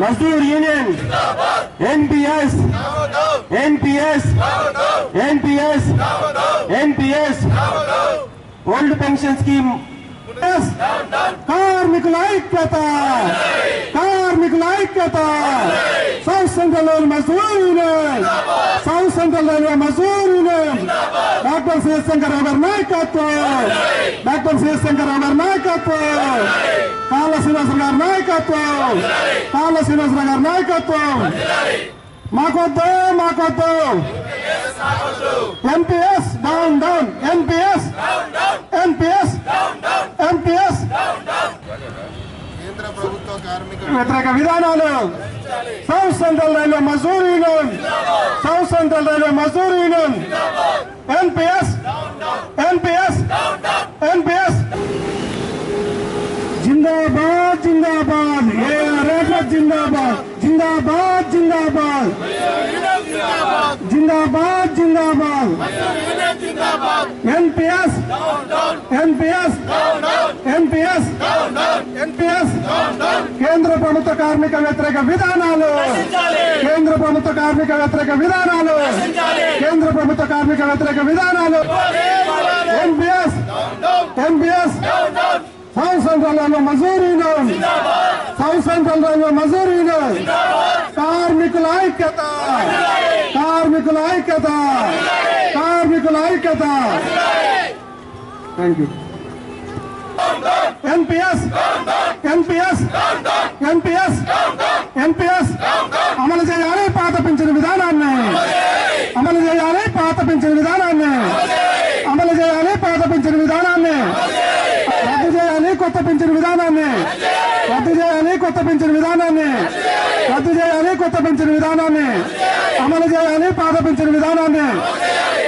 Mazdoor union NPS NPS NPS NPS old pension scheme కార్మికుల ఐక్యత కార్మికుల ఐక్యత south central railway Mazdoor union south central railway Mazdoor union doctor Shivashankar గారి నాయకత్వం doctor Shivashankar గారి నాయకత్వం కాళ్ళ శ్రీనివాసరావు గారి నాయకత్వం కాళ్ళ శ్రీనివాసరావు గారి నాయకత్వం మాకొద్దు మాకొద్దు NPS down down NPS NPS NPS కేంద్ర ప్రభుత్వ కార్మిక వ్యతిరేక విధానాలు south central railway Mazdoor union south central railway Mazdoor union NPS NPS NPS జిందాబాద్ జిందాబాద్. ఏ జిందాబాద్. జిందాబాద్ జిందాబాద్. జిందాబాద్ జిందాబాద్. ఎన్పిఎస్. ఎన్పిఎస్. ఎన్పిఎస్. ఎన్పిఎస్. కేంద్ర ప్రభుత్వ కార్మిక వ్యతిరేక విధానాలు. కేంద్ర ప్రభుత్వ కార్మిక వ్యతిరేక విధానాలు. కేంద్ర ప్రభుత్వ కార్మిక వ్యతిరేక విధానాలు. NPS. NPS. South central railway Mazdoor union south central railway Mazdoor union కార్మికుల ఐక్యత. కార్మికుల ఐక్యత. కార్మికుల ఐక్యత. Thank you NPS NPS NPS NPS అమలు చేయాలి పాత పెంచిన విధానాన్ని. అమలు చేయాలి పాత పింఛన్ విధానాన్ని. అమలు చేయాలి పాత పెంచిన విధానాన్ని. కొత్త పింఛన్ విధానాన్ని. రద్దు చేయాలి కొత్త పింఛన్ విధానాన్ని. రద్దు చేయాలి కొత్త పింఛన్ విధానాన్ని. అమలు చేయాలి పాత పింఛన్ విధానాన్ని.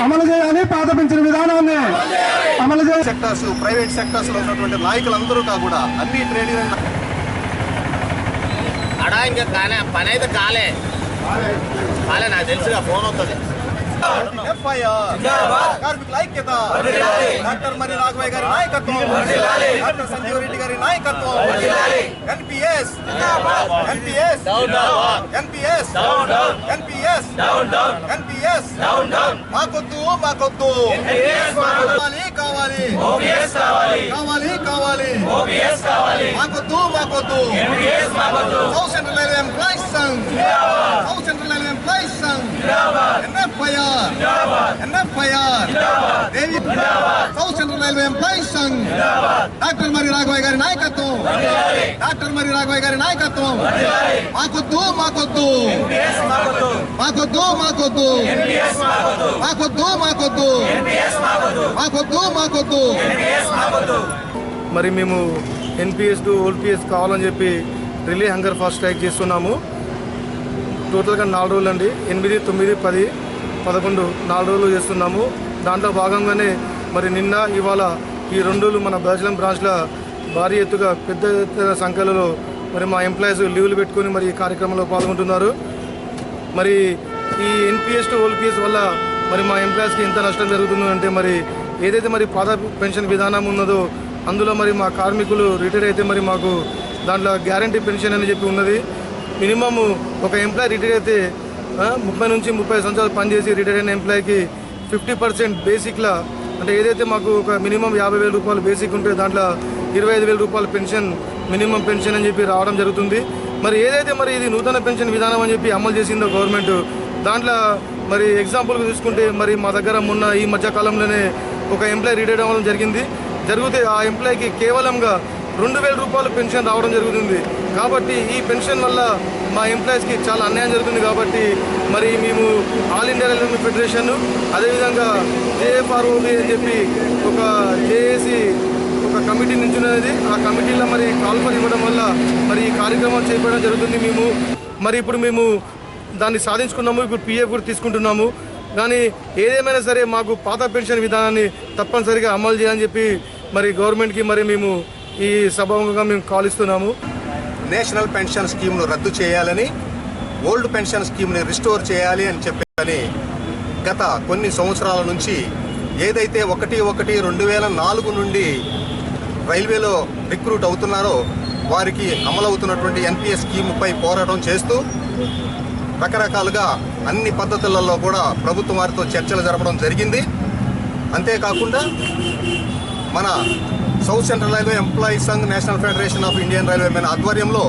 అమలు చేయాలి పాత పింఛన్ విధానాన్ని. అమలు చేయాలి సెక్టర్స్ ప్రైవేట్ సెక్టర్స్లో ఉన్నటువంటి నాయకులందరూ కూడా అన్ని ట్రేడ్ యూనియన్ అడా ఇంకా పని అయితే కాలే. కాలే నాకు తెలుసుగా ఫోన్ వస్తుంది కార్మికుల ఐక్యత. డాక్టర్ మరి రాఘవయ్య గారి నాయకత్వం. డాక్టర్ సంజీవ్ రెడ్డి గారి నాయకత్వం. NPS. NPS. NPS. NPS. NPS. మాకొద్దు మాకొద్దు. కావాలి కావాలి. కావాలి. కావాలి మాకొద్దు మాకొద్దు. South central railway employees Sangh south central railway employees Sangh NFIR NFIR దేవి south central railway employees Sangh. Doctor మరి రాఘవయ్య గారి నాయకత్వం. డాక్టర్ మరి రాఘవయ్య గారి నాయకత్వం. మాకొద్దు మాకొద్దు. మాకొద్దు. మాకొద్దు మాకొద్దు. మాకొద్దు. మాకొద్దు మాకొద్దు. మరి మేము ఎన్పిఎస్ టు ఓల్పిఎస్ కావాలని చెప్పి రిలే హంగర్ ఫాస్ట్ స్ట్రైక్ చేస్తున్నాము. టోటల్గా నాలుగు రోజులు అండి ఎనిమిది తొమ్మిది పది పదకొండు నాలుగు రోజులు చేస్తున్నాము. దాంట్లో భాగంగానే మరి నిన్న ఇవాళ ఈ రెండు రోజులు మన బజలం బ్రాంచ్లో భారీ ఎత్తుగా పెద్ద ఎత్తున సంఖ్యలో మరి మా ఎంప్లాయీస్ లీవ్లు పెట్టుకొని మరి ఈ కార్యక్రమంలో పాల్గొంటున్నారు. మరి ఈ ఎన్పిఎస్ టు ఓల్పిఎస్ వల్ల మరి మా ఎంప్లాయీస్కి ఎంత నష్టం జరుగుతుందో అంటే మరి ఏదైతే మరి పాత పెన్షన్ విధానం ఉన్నదో అందులో మరి మా కార్మికులు రిటైర్ అయితే మరి మాకు దాంట్లో గ్యారంటీ పెన్షన్ అని చెప్పి ఉన్నది. మినిమమ్ ఒక ఎంప్లాయీ రిటైర్ అయితే ముప్పై నుంచి ముప్పై సంవత్సరాలు పనిచేసి రిటైర్ అయిన ఎంప్లాయీకి ఫిఫ్టీ పర్సెంట్ బేసిక్లా అంటే ఏదైతే మాకు ఒక మినిమం యాభై వేల రూపాయలు బేసిక్ ఉంటే దాంట్లో ఇరవై ఐదు వేల రూపాయల పెన్షన్ మినిమం పెన్షన్ అని చెప్పి రావడం జరుగుతుంది. మరి ఏదైతే మరి ఇది నూతన పెన్షన్ విధానం అని చెప్పి అమలు చేసిందో గవర్నమెంట్ దాంట్లో మరి ఎగ్జాంపుల్గా చూసుకుంటే మరి మా దగ్గర మొన్న ఈ మధ్యకాలంలోనే ఒక ఎంప్లాయీ రిటైర్ అవ్వడం జరిగింది. జరిగితే ఆ ఎంప్లాయీకి కేవలంగా రెండు వేల రూపాయలు పెన్షన్ రావడం జరుగుతుంది. కాబట్టి ఈ పెన్షన్ వల్ల మా ఎంప్లాయీస్కి చాలా అన్యాయం జరుగుతుంది కాబట్టి మరి మేము ఆల్ ఇండియా రైల్వే ఫెడరేషన్ అదేవిధంగా జేఎఫ్ఆర్ఓబి అని చెప్పి ఒక జేఏసీ ఒక కమిటీ నుంచున్నది. ఆ కమిటీలో మరి కాల్ఫర్ ఇవ్వడం వల్ల మరి ఈ కార్యక్రమం చేపట్టడం జరుగుతుంది మేము. మరి ఇప్పుడు మేము దాన్ని సాధించుకున్నాము ఇప్పుడు పిఎఫ్ కూడా తీసుకుంటున్నాము. కానీ ఏదేమైనా సరే మాకు పాత పెన్షన్ విధానాన్ని తప్పనిసరిగా అమలు చేయాలని చెప్పి మరి గవర్నమెంట్కి మరి మేము ఈ సభాముఖంగా మేము కాల్ ఇస్తున్నాము నేషనల్ పెన్షన్ స్కీమ్ను రద్దు చేయాలని ఓల్డ్ పెన్షన్ స్కీమ్ని రిస్టోర్ చేయాలి అని చెప్పని గత కొన్ని సంవత్సరాల నుంచి ఏదైతే ఒకటి ఒకటి రెండు వేల నాలుగు నుండి రైల్వేలో రిక్రూట్ అవుతున్నారో వారికి అమలవుతున్నటువంటి ఎన్పిఎస్ స్కీమ్పై పోరాటం చేస్తూ రకరకాలుగా అన్ని పద్ధతులలో కూడా ప్రభుత్వం వారితో చర్చలు జరపడం జరిగింది. అంతేకాకుండా మన south central railway employees Sangh national federation of Indian railway men ఆధ్వర్యంలో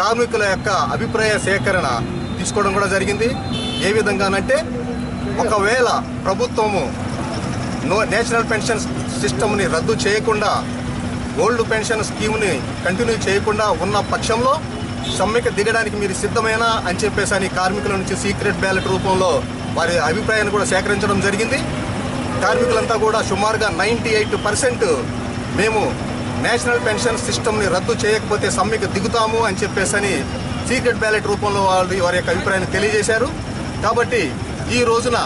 కార్మికుల యొక్క అభిప్రాయ సేకరణ తీసుకోవడం కూడా జరిగింది. ఏ విధంగానంటే ఒకవేళ ప్రభుత్వము నో నేషనల్ పెన్షన్ సిస్టమ్ని రద్దు చేయకుండా ఓల్డ్ పెన్షన్ స్కీమ్ని కంటిన్యూ చేయకుండా ఉన్న పక్షంలో సమ్మెకి దిగడానికి మీరు సిద్ధమేనా అని చెప్పేసి అని కార్మికుల నుంచి సీక్రెట్ బ్యాలెట్ రూపంలో వారి అభిప్రాయాన్ని కూడా సేకరించడం జరిగింది. కార్మికులంతా కూడా సుమారుగా నైంటీ ఎయిట్ పర్సెంట్ మేము నేషనల్ పెన్షన్ సిస్టమ్ని రద్దు చేయకపోతే సమ్మెకు దిగుతాము అని చెప్పేసి సీక్రెట్ బ్యాలెట్ రూపంలో వాళ్ళు వారి యొక్క అభిప్రాయాన్ని తెలియజేశారు. కాబట్టి ఈ రోజున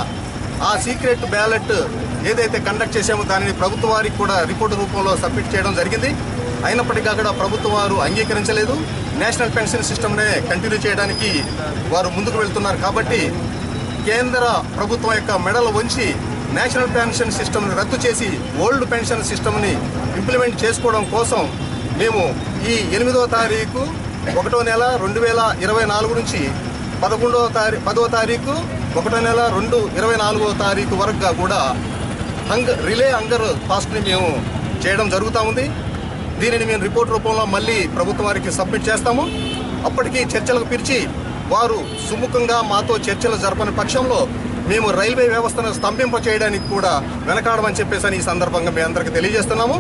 ఆ సీక్రెట్ బ్యాలెట్ ఏదైతే కండక్ట్ చేశామో దానిని ప్రభుత్వ వారికి కూడా రిపోర్ట్ రూపంలో సబ్మిట్ చేయడం జరిగింది. అయినప్పటికీ కూడా ప్రభుత్వం వారు అంగీకరించలేదు. నేషనల్ పెన్షన్ సిస్టమ్నే కంటిన్యూ చేయడానికి వారు ముందుకు వెళ్తున్నారు. కాబట్టి కేంద్ర ప్రభుత్వం యొక్క మెడలు వంచి నేషనల్ పెన్షన్ సిస్టమ్ని రద్దు చేసి ఓల్డ్ పెన్షన్ సిస్టమ్ని ఇంప్లిమెంట్ చేసుకోవడం కోసం మేము ఈ ఎనిమిదవ తారీఖు ఒకటో నెల రెండు వేల ఇరవై నాలుగు నుంచి పదకొండవ తారీ పదవ తారీఖు ఒకటో నెల రెండు ఇరవై నాలుగవ తారీఖు వరకు కూడా హంగ్ రిలే హంగర్ ఫాస్ట్ని మేము చేయడం జరుగుతూ ఉంది. దీనిని మేము రిపోర్ట్ రూపంలో మళ్ళీ ప్రభుత్వం వారికి సబ్మిట్ చేస్తాము. అప్పటికీ చర్చలకు పిలిచి వారు సుముఖంగా మాతో చర్చలు జరపని పక్షంలో మేము రైల్వే వ్యవస్థను స్తంభింప చేయడానికి కూడా వెనకాడమని చెప్పేసి ఈ సందర్భంగా మీ అందరికీ తెలియజేస్తున్నాము.